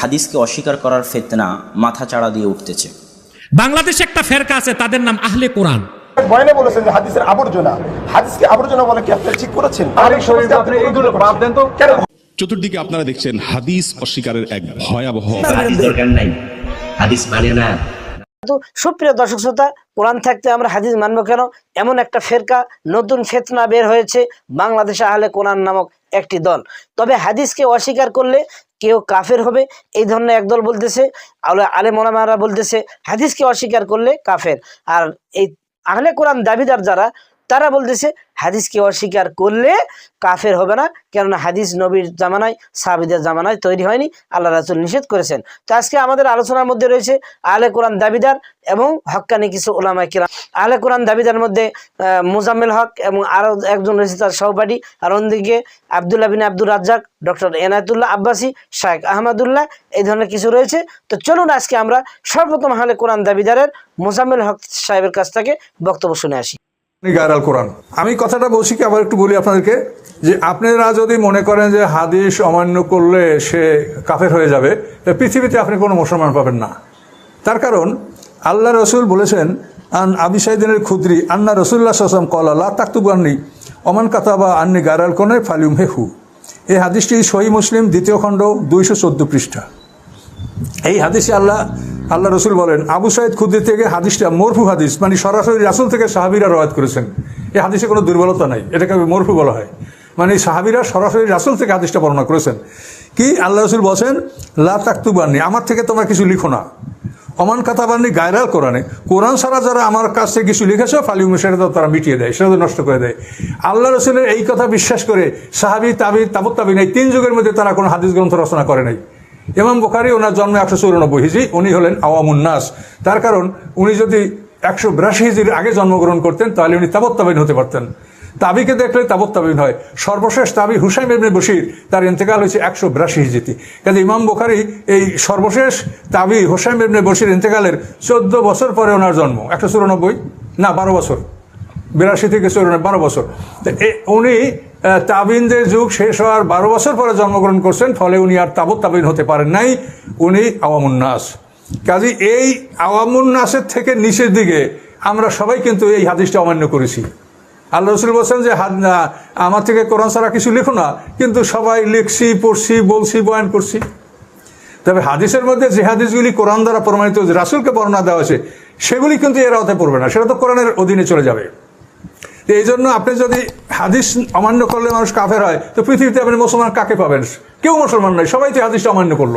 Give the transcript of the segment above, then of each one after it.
হাদিসকে অস্বীকার করার ফেতনা মাথা চাড়া দিয়ে উঠতেছে। বাংলাদেশে একটা ফেরকা আছে তাদের নাম আহলে কোরআন। বয়ানে বলেছেন যে হাদিসের আবর্জনা। হাদিসকে আবর্জনা বলে কি আপনি ঠিক করেছেন? আরেক শরীফে আপনি এইগুলো বাদ দেন তো। কেন? চতুর্দিকে আপনারা দেখছেন হাদিস অস্বীকারের এক ভয়াবহ দরকার নাই। হাদিস মানে না। সুপ্রিয় দর্শক শ্রোতা কোরআন থাকতে আমরা হাদিস মানবো কেন? এমন একটা ফেরকা নতুন ফেতনা বের হয়েছে বাংলাদেশে আহলে কোরআন নামক একটি দল। তবে হাদিসকে অস্বীকার করলে কেউ কাফের হবে, এই ধরনের একদল বলতেছে আলে- মোলামারা বলতেছে, হাদিসকে অস্বীকার করলে কাফের। আর এই আহলে কোরআন দাবিদার যারা তারা বলতেছে, হাদিসকে অস্বীকার করলে কাফের হবে না, কেননা হাদিস নবীর জামানায়, সাহাবিদের জামানায় তৈরি হয়নি, আল্লাহ রাসুল নিষেধ করেছেন। তো আজকে আমাদের আলোচনার মধ্যে রয়েছে আলে কোরআন দাবিদার এবং হক্কানি কিছু ওলামা কিরাম। আলে কোরআন দাবিদার মধ্যে মোজাম্মেল হক এবং আরও একজন রয়েছে তার সহপাঠী, আর অন্যদিকে আবদুল্লাহ বিন আব্দুর রাজ্জাক, ডক্টর এনায়তুল্লাহ আব্বাসী শাহেখ আহমদুল্লাহ, এই ধরনের কিছু রয়েছে। তো চলুন আজকে আমরা সর্বপ্রথম আহলে কোরআন দাবিদারের মোজাম্মেল হক সাহেবের কাছ থেকে বক্তব্য শুনে আসি। গায়ের আল কোরআন। আমি কথাটা বলছি কি, আবার একটু বলি আপনাদেরকে, যে আপনারা যদি মনে করেন যে হাদিস অমান্য করলে সে কাফের হয়ে যাবে পৃথিবীতে আপনি কোনো মুসলমান পাবেন না। তার কারণ, আল্লাহ রসুল বলেছেন, আন আবি সাইদিনের খুদ্রি, আন্না রসুল্লাহ সাসম কলা, লা তাকতুবু আন্নি অমান কাতাবা আন্নি গায়রাল কোনে ফালিউম হেহু এই হাদিসটি সহি মুসলিম, দ্বিতীয় খণ্ড, দুইশো চোদ্দ পৃষ্ঠা। এই হাদিসে আল্লাহ আল্লাহ রসুল বলেন, আবু সাইদ খুদ্দি থেকে হাদিসটা মরফু হাদিস মানে সরাসরি রাসুল থেকে সাহাবিরা রয়াত করেছেন। এই হাদিসে কোনো দুর্বলতা নাই, এটাকে মরফু বলা হয়। মানে সাহাবিরা সরাসরি রাসুল থেকে হাদিসটা বর্ণনা করেছেন। কি আল্লাহ রসুল বলছেন, লা তাকতুবাননি, আমার থেকে তোমরা কিছু লিখো না। অমান কাতাবান্নি গায়রাল কোরআনে, কোরআন ছাড়া যারা আমার কাছ থেকে কিছু লিখেছে, ফালিউম, সেটা তো তারা মিটিয়ে দেয়, সেটা তো নষ্ট করে দেয়। আল্লাহ রসুলের এই কথা বিশ্বাস করে সাহাবি, তাবি, তাবত তাবি নাই তিন যুগের মধ্যে তারা কোনো হাদিস গ্রন্থ রচনা করে নাই। ইমাম বুখারি ওনার জন্ম একশো চৌরানব্বই হিজি উনি হলেন আওয়ামুন নাস। তার কারণ উনি যদি একশো বিরাশি হিজির আগে জন্মগ্রহণ করতেন, তাহলে উনি তাবত্তাবিন হতে পারতেন। তাবিকে দেখলে তাবত্তাবিন হয়। সর্বশেষ তাবি হুসাইম ইবনে বশির, তার ইন্তেকাল হয়েছে একশো বিরাশি হিজিতে কাজে ইমাম বুখারি এই সর্বশেষ তাবি হুসাইম ইবনে বশির ইন্তেকালের চোদ্দ বছর পরে ওনার জন্ম। একশো চুরানব্বই? না, বারো বছর। বিরাশি থেকে চৌরানব্বই, বারো বছর। তো উনি তাবিনদের যুগ শেষ হওয়ার বারো বছর পরে জন্মগ্রহণ করছেন, ফলে উনি আর তাবত তাবিন হতে পারেন নাই, উনি আওয়ামুন্নাস কাজী এই আওয়ামুন্নাসের থেকে নিচের দিকে আমরা সবাই কিন্তু এই হাদিসটা অমান্য করেছি। আল্লাহ রসুল বলছেন যে হাত আমার থেকে কোরআন ছাড়া কিছু লিখো না, কিন্তু সবাই লিখছি, পড়ছি, বলছি, বয়ান করছি। তবে হাদিসের মধ্যে যে হাদিসগুলি কোরআন দ্বারা প্রমাণিত রাসুলকে বর্ণনা দেওয়া হয়েছে, সেগুলি কিন্তু এর আওতায় পড়বে না, সেটা তো কোরআনের অধীনে চলে যাবে। এই জন্য আপনি যদি হাদিস অমান্য করলে মানুষ কাফের হয়, তো পৃথিবীতে আপনি মুসলমান কাকে পাবেন? কেউ মুসলমান নয় সবাই তো হাদিসটা অমান্য করল।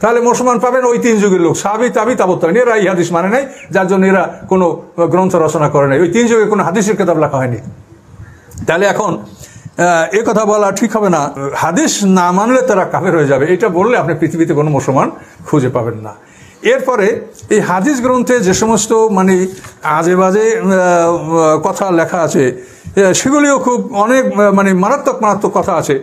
তাহলে মুসলমান পাবেন ওই তিন যুগের লোক সাবি তাবি তাবত এরা এই হাদিস মানে নাই, যার জন্য এরা কোনো গ্রন্থ রচনা করে নাই। ওই তিন যুগে কোনো হাদিসের কেতাব লেখা হয়নি। তাহলে এখন এ কথা বলা ঠিক হবে না। হাদিস না মানলে তারা কাফের হয়ে যাবে। এটা বললে আপনি পৃথিবীতে কোনো মুসলমান খুঁজে পাবেন না। এরপরে এই হাদিস গ্রন্থে যে সমস্ত মানে আজে বাজে কথা লেখা আছে সেগুলিও খুব অনেক মানে মারাত্মক মারাত্মক কথা আছে।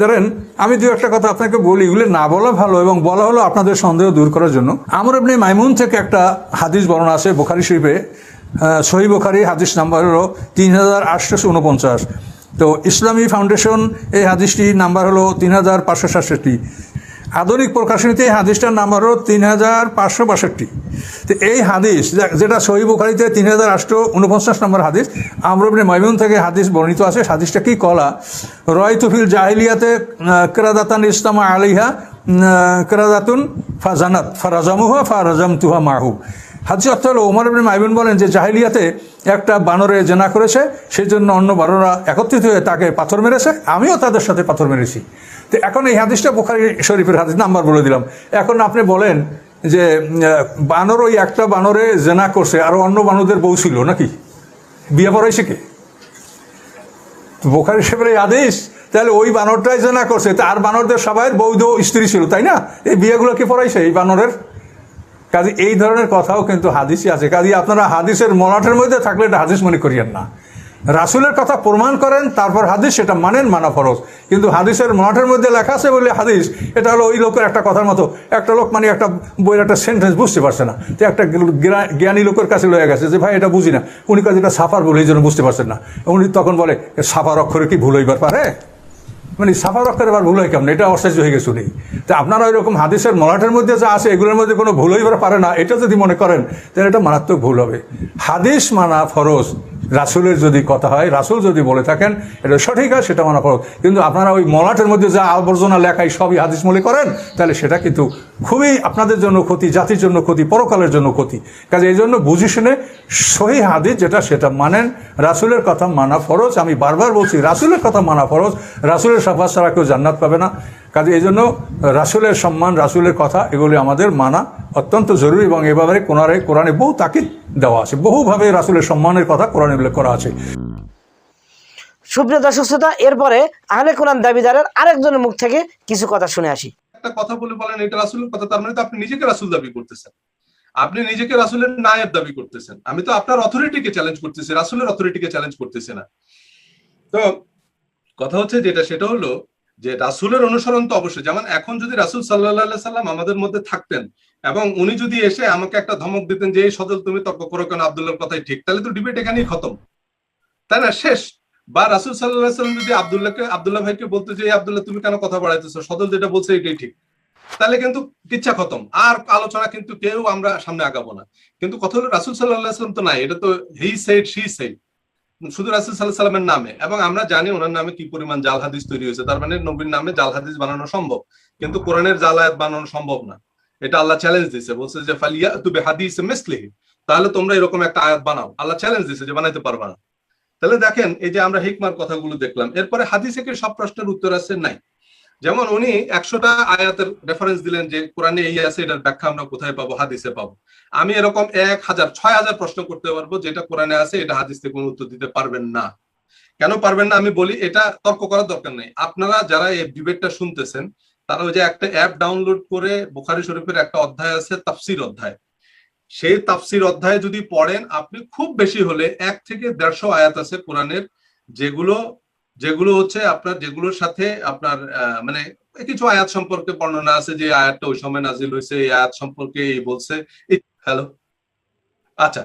ধরেন, আমি দু একটা কথা আপনাকে বলি, এগুলি না বলা ভালো এবং বলা হলো আপনাদের সন্দেহ দূর করার জন্য। আমার এমনি মাইমুন থেকে একটা হাদিস বর্ণনা আছে বোখারি শরীফে সহি বোখারি, হাদিস নাম্বার হলো তিন হাজার আটশোশো উনপঞ্চাশ। তো ইসলামী ফাউন্ডেশন এই হাদিসটি নাম্বার হলো তিন হাজার পাঁচশো সাতষট্টি। আধুনিক প্রকাশনীতে এই হাদিসটার নাম হলো তিন হাজার পাঁচশো বাষট্টি। তো এই হাদিস যেটা সহি বুখারিতে তিন হাজার আটশো উনপঞ্চাশ নম্বর হাদিস আমরবনে মাইমুন থেকে হাদিস বর্ণিত আছে। হাদিসটা কি কলা? রয় তুফিল জাহিলিয়াতে কেরাদাতান ইসলামা আলিহা কেরাদাতুন ফাজানাত, ফারাজামুহা ফারাজাম তুহা মাহু। হাদিস অর্থ হলো, ওমর ইবনে মাইমুন বলেন যে জাহিলিয়াতে একটা বানরে জেনা করেছে সেই জন্য অন্য বানররা একত্রিত হয়ে তাকে পাথর মেরেছে, আমিও তাদের সাথে পাথর মেরেছি। তো এখন এই হাদিসটা বোখারি শরীফের হাদিস নাম্বার বলে দিলাম। এখন আপনি বলেন যে বানর ওই একটা বানরে জেনা করছে, আর অন্য বানরদের বউ ছিল নাকি? বিয়ে পড়াইছে কে? বোখারি সাহেবের এই আদেশ তাহলে ওই বানরটাই জেনা করছে তার বানরদের সবাই বৌদ্ধ স্ত্রী ছিল, তাই না? এই বিয়েগুলো কি পড়াইছে, এই বানরের? কাজে এই ধরনের কথাও কিন্তু হাদিসই আছে। কাজে আপনারা হাদিসের মলাটের মধ্যে থাকলে এটা হাদিস মনে করিয়েন না। রাসুলের কথা প্রমাণ করেন, তারপর হাদিস সেটা মানেন মানা ফরজ। কিন্তু হাদিসের মলাটের মধ্যে লেখা আছে বলে হাদিস, এটা হলো ওই লোকের একটা কথার মতো। একটা লোক মানে একটা বইয়ের একটা সেন্টেন্স বুঝতে পারছে না। তো একটা জ্ঞানী লোকের কাছে লয়ে গেছে যে, ভাই, এটা বুঝি না। উনি কাছে এটা সাফার বলে এই জন্য বুঝতে পারছেন না। উনি তখন বলে সাফার অক্ষরে কি ভুল হইবার পারে? মানে সাফা রক্ষার এবার ভুল হয় কেমন? এটা অশ্বাস হয়ে গেছে উনি। তা আপনারা এরকম হাদিসের মলাটের মধ্যে যা আছে, এগুলোর মধ্যে কোনো ভুল হইবার পারে না, এটা যদি মনে করেন, তাহলে এটা মারাত্মক ভুল হবে। হাদিস মানা ফরজ। রাসুলের যদি কথা হয়, রাসুল যদি বলে থাকেন, এটা সঠিক হয়, সেটা মানা ফরজ। কিন্তু আপনারা ওই মলাটের মধ্যে যা আবর্জনা লেখাই সবই হাদিস মনে করেন, তাহলে সেটা কিন্তু খুবই আপনাদের জন্য ক্ষতি, জাতির জন্য ক্ষতি, পরকালের জন্য ক্ষতি। কাজে এই জন্য বুঝি শুনে সহি হাদিস যেটা, সেটা মানেন, রাসুলের কথা মানা ফরজ। আমি বারবার বলছি, রাসুলের কথা মানা ফরজ। রাসুলের সাফা ছাড়া কেউ জান্নাত পাবে না। কাজে এই জন্য রাসুলের সম্মান রাসুলের কথা এগুলি আমাদের মানা অত্যন্ত জরুরি এবং এভাবে কোরআনে কোরআনে বহু তাকিদ দেওয়া আছে। বহুভাবে রাসুলের সম্মানের কথা কোরআনে উল্লেখ করা আছে। সুপ্রিয় দর্শক শ্রোতা এরপরে আহলে কোরআন দাবিদারের আরেকজনের মুখ থেকে কিছু কথা শুনে আসি। একটা কথা বলে বলেন এটা রাসুলের কথা তার মানে তো আপনি নিজেকে রাসুল দাবি করতেছেন। আপনি নিজেকে রাসুলের নায়েব দাবি করতেছেন। আমি তো আপনার অথরিটিকে চ্যালেঞ্জ করতেছি রাসুলের অথরিটিকে চ্যালেঞ্জ করতেছি না। তো কথা হচ্ছে যেটা সেটা হলো যে রাসুলের অনুসরণ তো অবশ্যই। যেমন এখন যদি রাসুল সাল্লাহ সাল্লাম আমাদের মধ্যে থাকতেন এবং উনি যদি এসে আমাকে একটা ধমক দিতেন যে, এই সজল, তুমি তর্ক করো কেন? আবদুল্লাহর কথাই ঠিক। তাহলে তো ডিবেট এখানেই খতম। তাই না? শেষ। বা রাসুল সাল্লাহ সাল্লাম যদি আবদুল্লাহকে, আবদুল্লাহ ভাইকে বলতো যে আবদুল্লাহ, তুমি কেন কথা বাড়াইতেছো? সদল যেটা বলছে এটাই ঠিক। তাহলে কিন্তু কিচ্ছা খতম। আর আলোচনা কিন্তু কেউ আমরা সামনে আগাবো না। কিন্তু কথা হলো রাসুল সাল্লাহ সাল্লাম তো নাই। এটা তো হি সাইড শি সাইড শুধু রাসুল সাল্লাহ সাল্লামের নামে। এবং আমরা জানি ওনার নামে কি পরিমাণ জাল হাদিস তৈরি হয়েছে। তার মানে নবীর নামে জাল হাদিস বানানো সম্ভব। কিন্তু কোরআনের জাল আয়াত বানানো সম্ভব না। এটা আল্লাহ চ্যালেঞ্জ দিছে বলছে যে ফালিয়া তুবে হাদিস মিসলিহি। তাহলে তোমরা এরকম একটা আয়াত বানাও। আল্লাহ চ্যালেঞ্জ দিছে যে, বানাইতে পারবা না। তাহলে দেখেন, এই যে আমরা হিকমার কথাগুলো দেখলাম। এরপরে হাদিসে কি সব প্রশ্নের উত্তর আছে? নাই। যেমন উনি একশোটা আয়াতের রেফারেন্স দিলেন যে কোরআনে এই আছে, এটার ব্যাখ্যা আমরা কোথায় পাবো, হাদিসে পাবো। আমি এরকম এক হাজার, ছয় হাজার প্রশ্ন করতে পারব যেটা কোরআনে আছে, এটা হাদিস থেকে কোনো উত্তর দিতে পারবেন না। কেন পারবেন না? আমি বলি, এটা তর্ক করার দরকার নেই। আপনারা যারা এই ডিবেটটা শুনতেছেন, তারা ওই যে একটা অ্যাপ ডাউনলোড করে বুখারি শরীফের একটা অধ্যায় আছে, তাফসির অধ্যায়। সেই তাফসির অধ্যায় যদি পড়েন, আপনি খুব বেশি হলে এক থেকে দেড়শো আয়াত আছে কোরআনের, যেগুলো যেগুলো হচ্ছে আপনার, যেগুলোর সাথে আপনার মানে কিছু আয়াত সম্পর্কে বর্ণনা আছে যে আয়াতটা ওই সময় নাজিল হয়েছে, এই আয়াত সম্পর্কে এই বলছে। হ্যালো? আচ্ছা।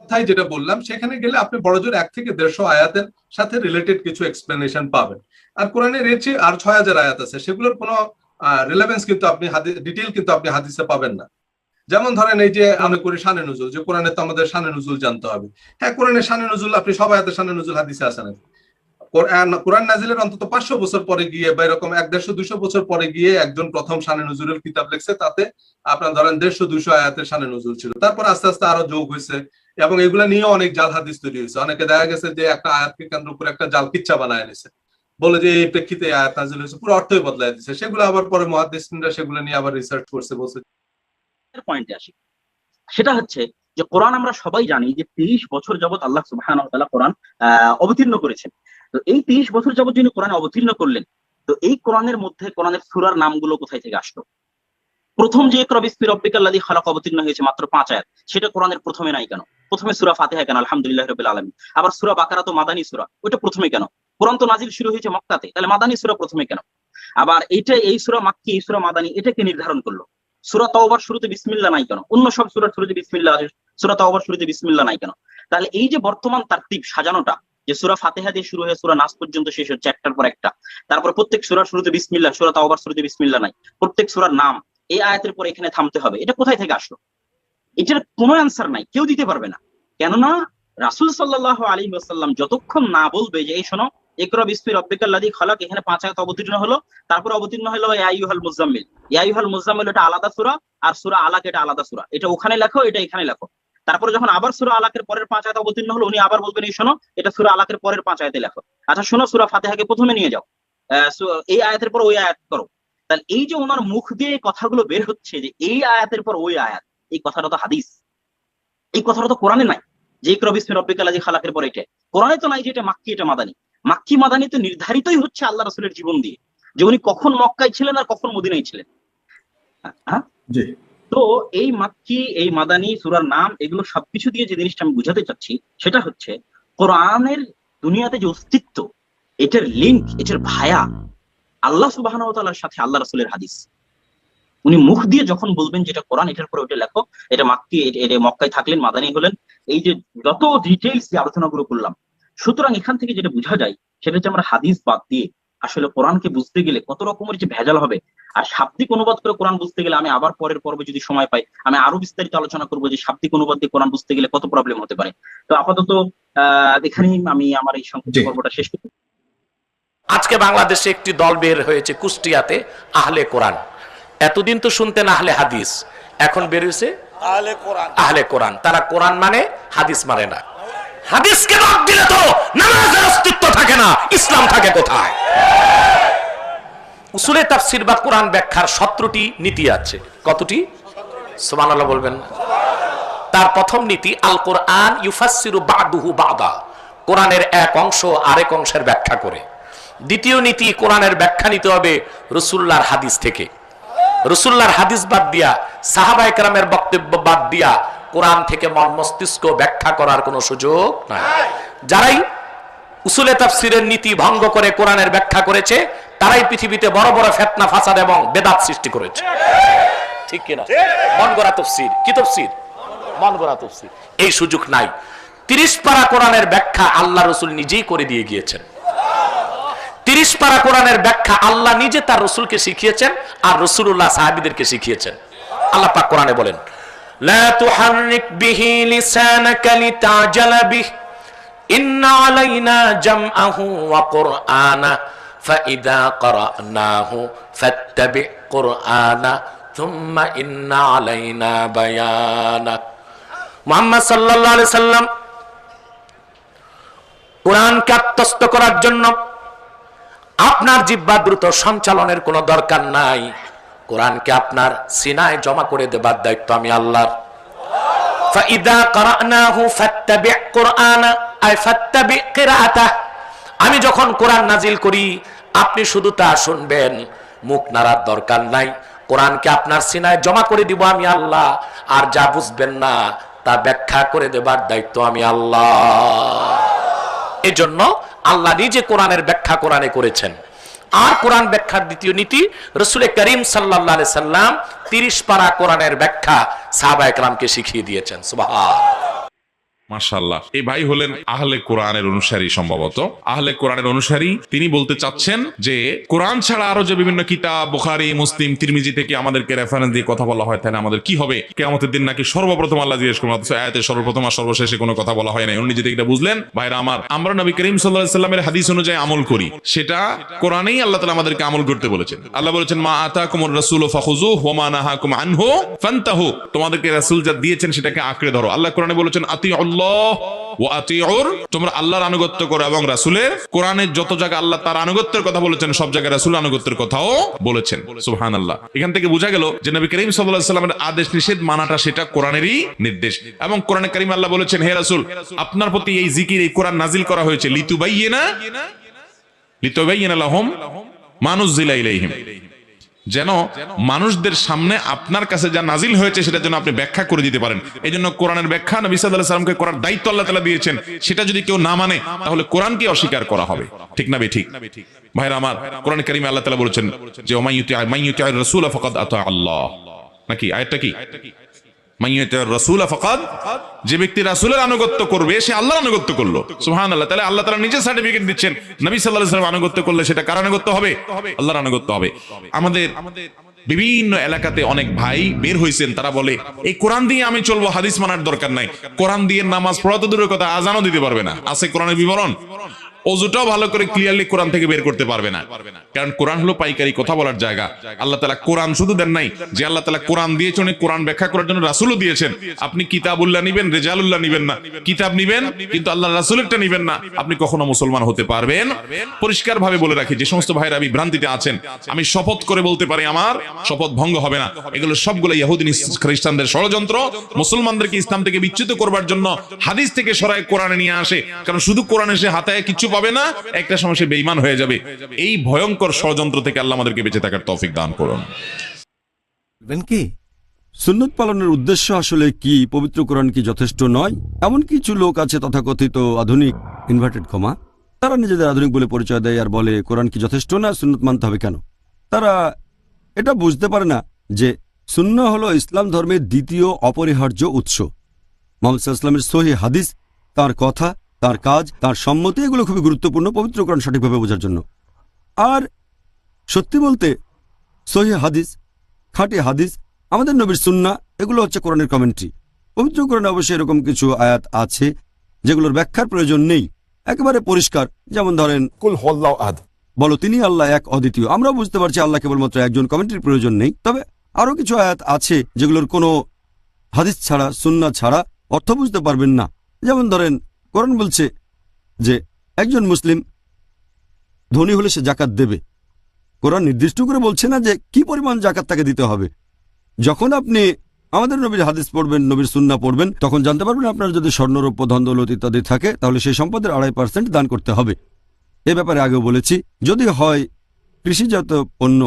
কথাই যেটা বললাম, সেখানে গেলে আপনি বড়জোর এক থেকে দেড়শো আয়াতের সাথে রিলেটেড কিছু এক্সপ্লেনেশন পাবেন। আর কোরআনের এর আর ছয় হাজার আয়াত আছে, সেগুলোর কোনো রিলেভেন্স কিন্তু আপনি ডিটেল কিন্তু আপনি হাদিসে পাবেন না। যেমন ধরেন এই যে আমি করি শানে নজুল, যে কোরআনে তো আমাদের শানে নজুল জানতে হবে। হ্যাঁ কোরআনের শানে নজুল, আপনি সবাই হাতে শানে নজুল, হাদিসে আসেন কোরআন কোরআন নাজিলের অন্তত পাঁচশো বছর পরে গিয়ে বা এরকম এক দেড়শো দুশো বছর পরে গিয়ে একজন প্রথম শানে নজরুল কিতাব লিখছে, তাতে আপনার ধরেন দেড়শো দুশো আয়াতের শানে নজরুল ছিল। তারপর আস্তে আস্তে আরও যোগ হয়েছে এবং এগুলা নিয়ে অনেক জাল হাদিস তৈরি হয়েছে। অনেকে দেখা গেছে যে একটা আয়াতকে কেন্দ্র করে একটা জাল কিচ্ছা বানায় নিছে। বলে যে এই প্রেক্ষিতে আয়াত নাজিল হয়েছে, পুরো অর্থই বদলায় দিচ্ছে সেগুলো আবার পরে মহাদিসরা সেগুলো নিয়ে আবার রিসার্চ করছে, বলছে পয়েন্টে আসি। সেটা হচ্ছে যে কোরআন আমরা সবাই জানি যে তিরিশ বছর যাবত আল্লাহ সুবহান কোরআন অবতীর্ণ করেছেন। তো এই তিরিশ বছর যাবত যিনি কোরআন অবতীর্ণ করলেন, তো এই কোরআনের মধ্যে, কোরআনের সুরার নামগুলো কোথায় থেকে আসলো? প্রথম যে ক্রবিস্পির রব্বিকাল্লাদি খালাক অবতীর্ণ হয়েছে মাত্র পাঁচ আয়াত, সেটা কোরআনের প্রথমে নাই কেন? প্রথমে সুরা ফাতিহা কেন? আলহামদুলিল্লাহ রবিল আলমী আবার সুরা বাকারা তো মাদানী সুরা, ওইটা প্রথমে কেন? কোরআন তো নাজিল শুরু হয়েছে মক্কাতে, তাহলে মাদানী সুরা প্রথমে কেন? আবার এইটা, এই সুরা মাক্কি, এই সুরা মাদানী, এটাকে নির্ধারণ করল। সুরা তওবার শুরুতে বিসমিল্লাহ নাই কেন? অন্য সব সুরার শুরুতে বিসমিল্লাহ আছে, সুরা তওবার শুরুতে বিসমিল্লাহ নাই কেন? তাহলে এই যে বর্তমান তারতিব সাজানোটা যে সুরা ফাতিহা দিয়ে শুরু হয়ে সুরা নাস পর্যন্ত শেষ হচ্ছে একটার পর একটা। তারপর প্রত্যেক সুরার শুরুতে বিসমিল্লাহ, সুরা তওবার শুরুতে বিসমিল্লাহ নাই। প্রত্যেক সুরার নাম এই আয়াতের পর এখানে থামতে হবে। এটা কোথায় থেকে আসলো? এটার কোনো অ্যান্সার নাই, কেউ দিতে পারবে না। কেননা রাসূল সাল্লাল্লাহু আলাইহি ওয়াসাল্লাম যতক্ষণ না বলবে যে, এই শোনো, ইকরা বিসমি রাব্বিকাল্লাযী খালাক এখানে পাঁচ আয়াত অবতীর্ণ হলো। তারপর অবতীর্ণ হলো ইয়া আইয়ুহাল মুজাম্মিল ইয়া আইয়ুহাল মুজাম্মিল এটা আলাদা সূরা, আর সূরা আলাক এটা আলাদা সূরা। এটা ওখানে লেখো, এটা এখানে লেখো। তারপরে যখন আবার সুরা আলাকের পরের পাঁচ আয়াত অবতীর্ণ হলো, উনি আবার বলবেন, এই শোনো, এটা সূরা আলাকের পরের পাঁচ আয়াতে লেখো। আচ্ছা শোনো, সুরা ফাতেহাকে প্রথমে নিয়ে যাও। এই আয়াতের পর ওই আয়াত করো। তাহলে এই যে ওনার মুখ দিয়ে কথাগুলো বের হচ্ছে, যে এই আয়াতের পর ওই আয়াত, এই কথাটা তো হাদিস। এই কথাটা তো কোরআনে নাই। যে ক্রবিস রব্বিকালাজি খালাকের পর এটা কোরআনে তো নাই যে এটা মাক্কি, এটা মাদানি। মাক্কি, মাদানি তো নির্ধারিতই হচ্ছে আল্লাহ রসুলের জীবন দিয়ে। যে উনি কখন মক্কায় ছিলেন আর কখন মদিনায় ছিলেন। হ্যাঁ তো এই মাক্কি, এই মাদানি, সুরার নাম, এগুলো সবকিছু দিয়ে যে জিনিসটা আমি বুঝাতে চাচ্ছি, সেটা হচ্ছে কোরআনের দুনিয়াতে যে অস্তিত্ব, এটার লিঙ্ক এটার ভায়া আল্লাহ সুবাহ সাথে আল্লাহ রাসূলের হাদিস। উনি মুখ দিয়ে যখন বলবেন যেটা কোরআন, এটার পরে ওটা লেখো এটা মাক্কি, এটা- মক্কায় থাকলেন, মাদানি হলেন, এই যে যত ডিটেইলস আলোচনাগুলো করলাম, সুতরাং এখান থেকে যেটা বোঝা যায়, সেটা হচ্ছে আমরা হাদিস বাদ দিয়ে আসলে কোরআনকে বুঝতে গেলে কত রকমের যে ভেজাল হবে। আর শাব্দিক অনুবাদ করে কোরআন বুঝতে গেলে আমি আবার পরের পর্বে যদি সময় পাই আমি আরও বিস্তারিত আলোচনা করব যে শাব্দিক অনুবাদ দিয়ে কোরআন বুঝতে গেলে কত প্রবলেম হতে পারে। তো আপাতত আহ এখানেই আমি আমার এই সংক্ষিপ্ত পর্বটা শেষ করতে আজকে বাংলাদেশে একটি দল বের হয়েছে কুষ্টিয়াতে আহলে কোরআন। এতদিন তো শুনতেন আহলে হাদিস এখন বের হয়েছে আহলে কোরআন। তারা কোরআন মানে হাদিস মানে না। হাদিসকে বাদ দিলে তো নামাজের অস্তিত্ব থাকে না ইসলাম থাকে কোথায়? উসুলে তাফসির বা কোরআন ব্যাখ্যার সতেরোটি নীতি আছে। কতটি? সুবহানাল্লাহ বলবেন। তার প্রথম নীতি, আল কোরআন ইউফাসসিরু বাদুহু বাদা। কোরআনের এক অংশ আরেক অংশের ব্যাখ্যা করে। দ্বিতীয় নীতি, কোরআনের ব্যাখ্যা নিতে হবে রসুল্লাহর হাদিস থেকে। রসুল্লাহর হাদিস বাদ দিয়া সাহাবা একরামের বক্তব্য বাদ দিয়া কোরআন থেকে মন মস্তিষ্ক ব্যাখ্যা করার কোনো সুযোগ নাই। যারাই উসুলে তাফসিরের নীতি ভঙ্গ করে কোরআনের ব্যাখ্যা করেছে, তারাই পৃথিবীতে বড় বড় ফেতনা, ফাসাদ এবং বেদাত সৃষ্টি করেছে। ঠিক কিনা? মন গড়া তফসির। কি তফসির? মন গড়া তফসির। এই সুযোগ নাই। তিরিশ পারা কোরআনের ব্যাখ্যা আল্লাহ রসুল নিজেই করে দিয়ে গিয়েছেন। তিরিশ পারা কোরআনের ব্যাখ্যা আল্লাহ নিজে তার রসুলকে শিখিয়েছেন আর রসুল্লাহ সাহাবিদেরকে শিখিয়েছেন। আল্লাহ পাক কোরআনে বলেন, লা তুহাররিক বিহি লিসানাকা লিতাজালা বিহ করার জন্য আপনার জিব্বা দ্রুত সঞ্চালনের কোনো দরকার নাই। কোরআনকে আপনার সিনায় জমা করে দেবার দায়িত্ব আমি আল্লাহর। فإذا قرأناه فاتبع قرآنا أي فاتبع قراءته আমি যখন কোরআন নাজিল করি আপনি শুধু তা শুনবেন মুখ নাড়ার দরকার নাই কোরআনকে আপনার সিনায় জমা করে দিব আমি আল্লাহ আর যা বুঝবেন না তা ব্যাখ্যা করে দেবার দায়িত্ব আমি আল্লাহ এজন্য আল্লাহ নিজে কোরআনের ব্যাখ্যা কোরআনে করেছেন আর কোরআন ব্যাখ্যার দ্বিতীয় নীতি, রসুল করিম সাল্লাহ সাল্লাম তিরিশ পারা কোরআনের ব্যাখ্যা সাহাবা একরামকে শিখিয়ে দিয়েছেন। সুবাহ মাশাল্লাহ এই ভাই হলেন আহলে কোরআনের অনুসারী সম্ভবত। আহলে কোরআনের অনুসারী তিনি বলতে চাচ্ছেন যে, কোরআন ছাড়া আরও যে বিভিন্ন কিতাব, বুখারী, মুসলিম, তিরমিজি থেকে আমাদেরকে রেফারেন্স দিয়ে কথা বলা হয়, তাহলে আমাদের কি হবে? কেয়ামতের দিন নাকি সর্বপ্রথম আল্লাহ জিজ্ঞেস করবেন, অথচ আয়াতে সর্বপ্রথম আর সর্বশেষে কোনো কথা বলা হয় না উনি যদি এটা বুঝলেন, ভাইরা আমার, আমরা নবী করিম সাল্লাহ সাল্লামের হাদিস অনুযায়ী আমল করি। সেটা কোরআনেই আল্লাহ তালা আমাদেরকে আমল করতে বলেছেন। আল্লাহ বলেছেন, মা আতা কুমর রসুল ফাখুজু হোমা নাহা কুম আনহু, ফান্তাহু। তোমাদেরকে রাসূল যা দিয়েছেন সেটাকে আঁকড়ে ধরো। আল্লাহ কোরআনে বলেছেন আতি আল্লাহ তোমরা আল্লাহর আনুগত্য করো এবং রাসূলের কোরআনের যত জায়গায় আল্লাহ তার আনুগত্যের কথা বলেছেন, সব জায়গায় রাসূল আনুগত্যের কথাও বলেছেন। সুবহানাল্লাহ। এখান থেকে বোঝা গেল যে নবী করিম সাল্লামের আদেশ নিষেধ মানাটা সেটা কোরআনেরই নির্দেশ। এবং কোরআনে কারীম আল্লাহ বলেছেন, হে রাসূল, আপনার প্রতি এই জিকির, এই কোরআন নাজিল করা হয়েছে। লিতুবাইয়িনা লিতুবাইয়িনা লাহুম মানুজিলা ইলাইহিম। যেন মানুষদের সামনে আপনার কাছে যা নাজিল হয়েছে সেটা যেন আপনি ব্যাখ্যা করে দিতে পারেন। এই জন্য কোরআনের ব্যাখ্যা নবী সাল্লাহ সাল্লামকে করার দায়িত্ব আল্লাহ তালা দিয়েছেন। সেটা যদি কেউ না মানে তাহলে কোরআনকে অস্বীকার করা হবে। ঠিক না ঠিক। ভাইরা আমার, কোরআন করিমে আল্লাহ তালা বলেছেন যে ওমাইয়ুতি মাইয়ুতি রসুল ফকাদ আতা আল্লাহ। নাকি? আয়াতটা কি? যে ব্যক্তি রাসুলের আনুগত্য করবে, সে আল্লাহর আনুগত্য করল। সুহান আল্লাহ তাহলে আল্লাহ তারা নিজে সার্টিফিকেট দিচ্ছেন। নবী সাল্লাহ আনুগত্য করলে সেটা কার আনুগত্য হবে? আল্লাহর আনুগত্য হবে। আমাদের বিভিন্ন এলাকাতে অনেক ভাই বের হয়েছেন তারা বলে, এই কোরআন দিয়ে আমি চলবো, হাদিস মানার দরকার নাই। কোরআন দিয়ে নামাজ পড়া তো দূরের কথা, আজানও দিতে পারবে না। আছে কোরআনের বিবরণ? অজুটাও ভালো করে ক্লিয়ারলি কোরআন থেকে বের করতে পারবে না। কারণ কোরআন হলো পাইকারি, কথা বলার জায়গা। আল্লাহ তালা কোরআন শুধু দেন নাই, যে আল্লাহ তালা কোরআন দিয়েছেন কোরআন ব্যাখ্যা করার জন্য রাসুলও দিয়েছেন। আপনি কিতাবুল্লাহ নিবেন, রেজালুল্লাহ নিবেন না। কিতাব নিবেন, কিন্তু আল্লাহ রাসুলেরটা নিবেন না। আপনি কখনো মুসলমান হতে পারবেন। পরিষ্কার ভাবে বলে রাখি, যে সমস্ত ভাইরা বিভ্রান্তিতে আছেন, আমি শপথ করে বলতে পারি আমার, শপথ ভঙ্গ হবে না। এগুলো সবগুলো ইহুদিন খ্রিস্টানদের ষড়যন্ত্র। মুসলমানদেরকে ইসলাম থেকে বিচ্যুত করবার জন্য হাদিস থেকে সরায় কোরআনে নিয়ে আসে। কারণ শুধু কোরআনে সে হাতায় কিছু পাবে না, একটা সময় সে বেইমান হয়ে যাবে। এই ভয়ঙ্কর ষড়যন্ত্র থেকে আল্লাহ আমাদেরকে বেঁচে থাকার তৌফিক দান করুন। কি? সুন্নত পালনের উদ্দেশ্য আসলে কি? পবিত্র কোরআন কি যথেষ্ট নয়? এমন কিছু লোক আছে তথাকথিত আধুনিক ইনভার্টেড ক্ষমা তারা নিজেদের আধুনিক বলে পরিচয় দেয় আর বলে, কোরআন কি যথেষ্ট না? সুন্নত মানতে হবে কেন? তারা এটা বুঝতে পারে না যে শূন্য হলো ইসলাম ধর্মের দ্বিতীয় অপরিহার্য উৎস। মোহাম্মদ ইসলামের সহি হাদিস তার কথা তার কাজ তার সম্মতি এগুলো খুবই গুরুত্বপূর্ণ পবিত্র কোরআন সঠিকভাবে বোঝার জন্য। আর সত্যি বলতে সহি হাদিস খাটি হাদিস আমাদের নবীর সুন্না এগুলো হচ্ছে কোরআনের কমেন্ট্রি পবিত্র কোরআনে অবশ্যই এরকম কিছু আয়াত আছে যেগুলোর ব্যাখ্যার প্রয়োজন নেই একেবারে পরিষ্কার। যেমন ধরেন কুল হল্লাহ আদ বলো তিনি আল্লাহ এক অদ্বিতীয়। আমরাও বুঝতে পারছি আল্লাহ কেবলমাত্র একজন কমেন্ট্রির প্রয়োজন নেই। তবে আরও কিছু আয়াত আছে যেগুলোর কোনো হাদিস ছাড়া সুন্না ছাড়া অর্থ বুঝতে পারবেন না। যেমন ধরেন কোরআন বলছে যে একজন মুসলিম ধনী হলে সে জাকাত দেবে। কোরআন নির্দিষ্ট করে বলছে না যে কি পরিমাণ জাকাত তাকে দিতে হবে। যখন আপনি আমাদের নবীর হাদিস পড়বেন, নবীর সুন্না পড়বেন, তখন জানতে পারবেন আপনার যদি স্বর্ণরৌপ্য ধন্দলত ইত্যাদি থাকে, তাহলে সেই সম্পদের আড়াই পার্সেন্ট দান করতে হবে। এ ব্যাপারে আগেও বলেছি, যদি হয় কৃষিজাত পণ্য,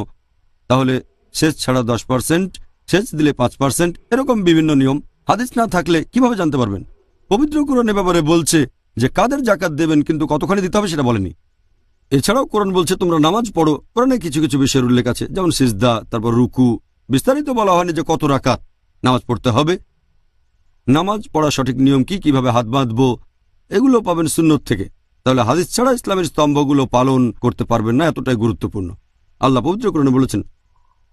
তাহলে সেচ ছাড়া দশ পার্সেন্ট, সেচ দিলে পাঁচ পার্সেন্ট, এরকম বিভিন্ন নিয়ম। হাদিস না থাকলে কীভাবে জানতে পারবেন? পবিত্র কোরআন ব্যাপারে বলছে যে কাদের জাকাত দেবেন কিন্তু কতখানি দিতে হবে সেটা বলেনি। এছাড়াও কোরআন বলছে, তোমরা নামাজ পড়ো। কোরআনে কিছু কিছু বিষয়ের উল্লেখ আছে, যেমন সিজদা, তারপর রুকু। বিস্তারিত বলা হয়নি যে কত রাকাত নামাজ পড়তে হবে। নামাজ পড়া সঠিক নিয়ম কি, কীভাবে হাত বাঁধবো, এগুলো পাবেন সুন্নত থেকে। তাহলে হাদিস ছাড়া ইসলামের স্তম্ভগুলো পালন করতে পারবেন না, এতটাই গুরুত্বপূর্ণ। আল্লাহ পবিত্র কোরআনে বলেছেন,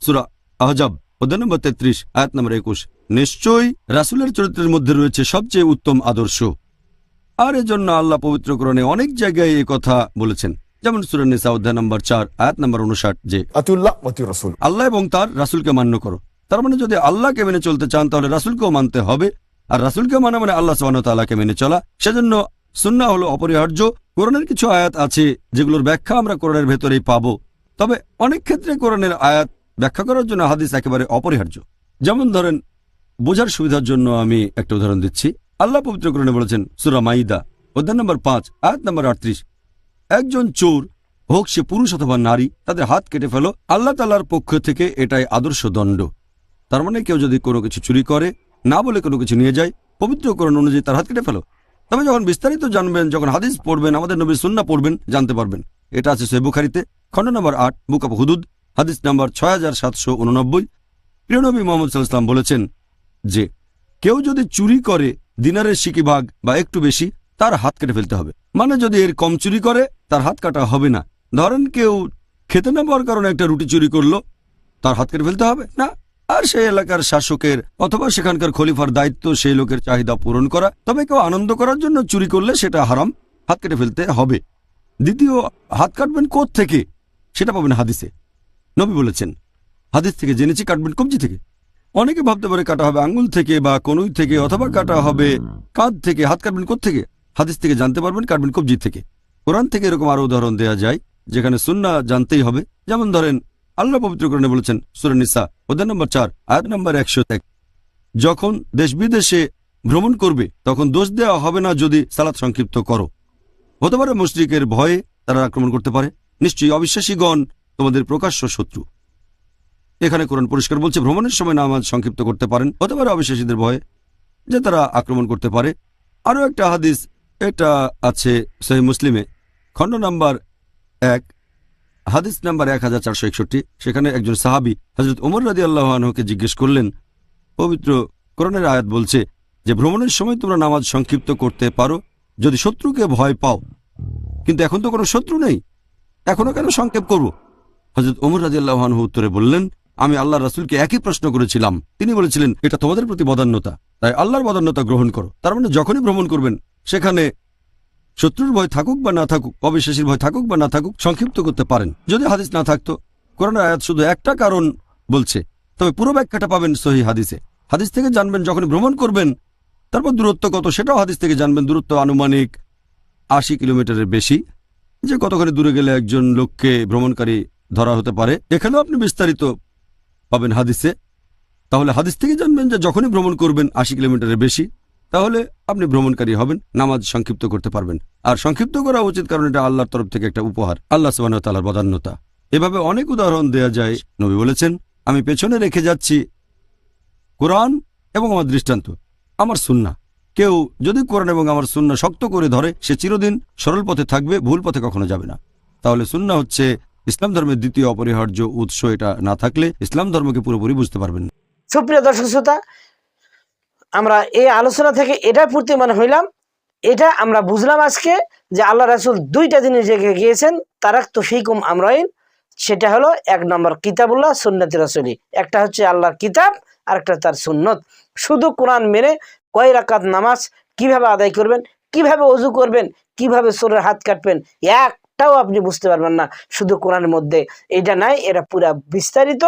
সুরা আহজাব অধ্যায় নম্বর তেত্রিশ আয়াত নম্বর একুশ। নিশ্চয়ই রাসুলের চরিত্রের মধ্যে রয়েছে সবচেয়ে উত্তম আদর্শ। আর এজন্য আল্লাহ পবিত্র কোরআনে অনেক জায়গায় এই কথা বলেছেন। যেমন সুরানিসা অধ্যায় নম্বর চার আয়াত নম্বর উনষাট যে আল্লাহ এবং তার রাসুলকে মান্য করো। তার মানে যদি আল্লাহকে মেনে চলতে চান তাহলে রাসুলকেও মানতে হবে। আর রাসুলকে মানা মানে আল্লাহ তাআলাকে মেনে চলা। সেজন্য সুন্না হলো অপরিহার্য। কোরআনের কিছু আয়াত আছে যেগুলোর ব্যাখ্যা আমরা কোরআনের ভেতরেই পাবো। তবে অনেক ক্ষেত্রে কোরআনের আয়াত ব্যাখ্যা করার জন্য হাদিস একেবারে অপরিহার্য। যেমন ধরেন, বোঝার সুবিধার জন্য আমি একটা উদাহরণ দিচ্ছি। আল্লাহ পবিত্র কোরআনে বলেছেন, সুরা মাইদা, অধ্যায় নম্বর পাঁচ, আয়াত নম্বর আটত্রিশ, একজন চোর হোক সে পুরুষ অথবা নারী, তাদের হাত কেটে ফেলো, আল্লাহ তাল্লার পক্ষ থেকে এটাই আদর্শ দণ্ড। তার মানে কেউ যদি কোনো কিছু চুরি করে, না বলে কোনো কিছু নিয়ে যায় পবিত্রকরণ অনুযায়ী তার হাত কেটে ফেলো। তবে যখন বিস্তারিত জানবেন, যখন হাদিস পড়বেন, আমাদের নবীর সুন্না পড়বেন, জানতে পারবেন। এটা আছে সে বুখারিতে, খণ্ড নম্বর আট, বুক অফ হুদুদ। হাদিস নাম্বার ছয় হাজার সাতশো উননব্বই। প্রিয় নবী মোহাম্মদ সাল্লাম বলেছেন যে, কেউ যদি চুরি করে দিনারের সিকি ভাগ বা একটু বেশি, তার হাত কেটে ফেলতে হবে। মানে যদি এর কম চুরি করে, তার হাত কাটা হবে না। ধরেন কেউ খেতে না পাওয়ার কারণে একটা রুটি চুরি করল, তার হাত কেটে ফেলতে হবে? না। আর সেই এলাকার শাসকের অথবা সেখানকার খলিফার দায়িত্ব সেই লোকের চাহিদা পূরণ করা, তবে কেউ আনন্দ করার জন্য চুরি করলে সেটা হারাম, হাত কেটে ফেলতে হবে। দ্বিতীয়, হাত কাটবেন থেকে সেটা পাবেন হাদিসে। নবী বলেছেন, হাদিস থেকে জেনেছি কাটবেন কবজি থেকে। অনেকে ভাবতে পারে কাটা হবে আঙ্গুল থেকে বা কনুই থেকে অথবা কাটা হবে কাঁধ থেকে, হাত কাটবেন থেকে হাদিস থেকে জানতে পারবেন কাটবেন কবজি থেকে। কোরআন থেকে এরকম আরও উদাহরণ দেওয়া যায়, যেখানে সুন্না জানতেই হবে। যেমন ধরেন, আল্লাহ পবিত্র কোরআনে বলেছেন, সুরে নিসা, অধ্যায় নম্বর চার, আয়াত নম্বর একশো এক। যখন দেশ বিদেশে ভ্রমণ করবে, তখন দোষ দেওয়া হবে না যদি সালাত সংক্ষিপ্ত করো। হতে পারে মুশরিকের ভয়ে তারা আক্রমণ করতে পারে। নিশ্চয়ই অবিশ্বাসীগণ তোমাদের প্রকাশ্য শত্রু। এখানে কোরআন পরিষ্কার বলছে, ভ্রমণের সময় নামাজ সংক্ষিপ্ত করতে পারেন হতে পারে অবিশ্বাসীদের ভয়ে যে তারা আক্রমণ করতে পারে। আরও একটা হাদিস, এটা আছে সহি মুসলিমে, খণ্ড নাম্বার এক, হাদিস নাম্বার এক হাজার চারশো একষট্টি। সেখানে একজন সাহাবি হজরত উমর রাজি আল্লাহকে জিজ্ঞেস করলেন, পবিত্র কোরআনের আয়াত বলছে যে, ভ্রমণের সময় তোমরা নামাজ সংক্ষিপ্ত করতে পারো, যদি শত্রুকে ভয় পাও। কিন্তু এখন তো কোনো শত্রু নেই। এখনও কেন সংক্ষেপ করব? হজরত ওমর রাজি আল্লাহানহু উত্তরে বললেন, আমি আল্লাহ রাসুলকে একই প্রশ্ন করেছিলাম। তিনি বলেছিলেন, এটা তোমাদের প্রতি বদান্যতা। তাই আল্লাহর বদান্যতা গ্রহণ করো। তার মানে যখনই ভ্রমণ করবেন, সেখানে শত্রুর ভয় থাকুক বা না থাকুক, অবিশ্বাসীর ভয় থাকুক বা না থাকুক, সংক্ষিপ্ত করতে পারেন। যদি হাদিস না থাকতো কোরআন আয়াত শুধু একটা কারণ বলছে। তবে পুরো ব্যাখ্যাটা পাবেন সহি হাদিসে। হাদিস থেকে জানবেন যখন ভ্রমণ করবেন, তারপর দূরত্ব কত, সেটাও হাদিস থেকে জানবেন। দূরত্ব আনুমানিক আশি কিলোমিটারের বেশি। যে কতখানি দূরে গেলে একজন লোককে ভ্রমণকারী ধরা হতে পারে। এখানেও আপনি বিস্তারিত পাবেন হাদিসে। তাহলে হাদিস থেকে জানবেন যে যখনই ভ্রমণ করবেন আশি কিলোমিটারের বেশি, তাহলে আপনি ভ্রমণকারী হবেন, নামাজ সংক্ষিপ্ত করতে পারবেন। আর সংক্ষিপ্ত করা উচিত কারণ এটা আল্লাহর তরফ থেকে একটা উপহার, আল্লাহ সুবাহ তালার বদান্যতা। এভাবে অনেক উদাহরণ দেয়া যায়, নবী বলেছেন, আমি পেছনে রেখে যাচ্ছি কোরআন এবং আমার দৃষ্টান্ত, আমার সুন্না কেউ যদি কোরআন এবং আমার সুন্না শক্ত করে ধরে, সে চিরদিন সরল পথে থাকবে, ভুল পথে কখনো যাবে না। তাহলে সুন্না হচ্ছে ইসলাম ধর্মের দ্বিতীয় অপরিহার্য উৎস এটা না থাকলে ইসলাম ধর্মকে পুরোপুরি বুঝতে পারবেন সুপ্রিয় দর্শক শ্রোতা, আমরা এই আলোচনা থেকে এটা প্রতীয়মান হইলাম, এটা আমরা বুঝলাম আজকে যে আল্লাহ রাসুল দুইটা জিনিস রেখে গিয়েছেন, তারাক তো ফিকুম আমরাইন, সেটা হলো এক নম্বর কিতাবুল্লাহ, সুন্নতি রসুলি। একটা হচ্ছে আল্লাহর কিতাব আর একটা তার সুন্নত। শুধু কোরআন মেনে কয় রাকাত নামাজ কীভাবে আদায় করবেন, কীভাবে অজু করবেন, কীভাবে সোরের হাত কাটবেন একটাও আপনি বুঝতে পারবেন না, শুধু কোরআনের মধ্যে। এটা নাই, এটা পুরা বিস্তারিত।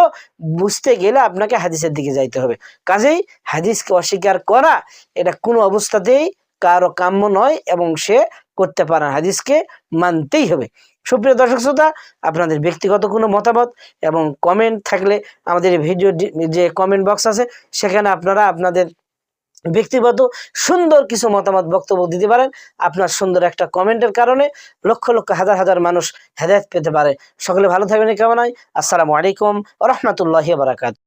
বুঝতে গেলে আপনাকে হাদিসের দিকে যাইতে হবে। কাজেই হাদিসকে অস্বীকার করা, এটা কোনো অবস্থাতেই কারও কাম্য নয় এবং সে করতে পারে হাদিসকে মানতেই হবে। সুপ্রিয় দর্শক শ্রোতা, আপনাদের ব্যক্তিগত কোনো মতামত এবং কমেন্ট থাকলে আমাদের ভিডিও যে কমেন্ট বক্স আছে, সেখানে আপনারা আপনাদের ব্যক্তিগত সুন্দর কিছু মতামত, বক্তব্য দিতে পারেন। আপনার সুন্দর একটা কমেন্টের কারণে লক্ষ লক্ষ হাজার হাজার মানুষ হেদায়ত পেতে পারে। সকলে ভালো থাকবেন কেমন হয় আসসালামু আলাইকুম রহমতুল্লাহ বারাকাত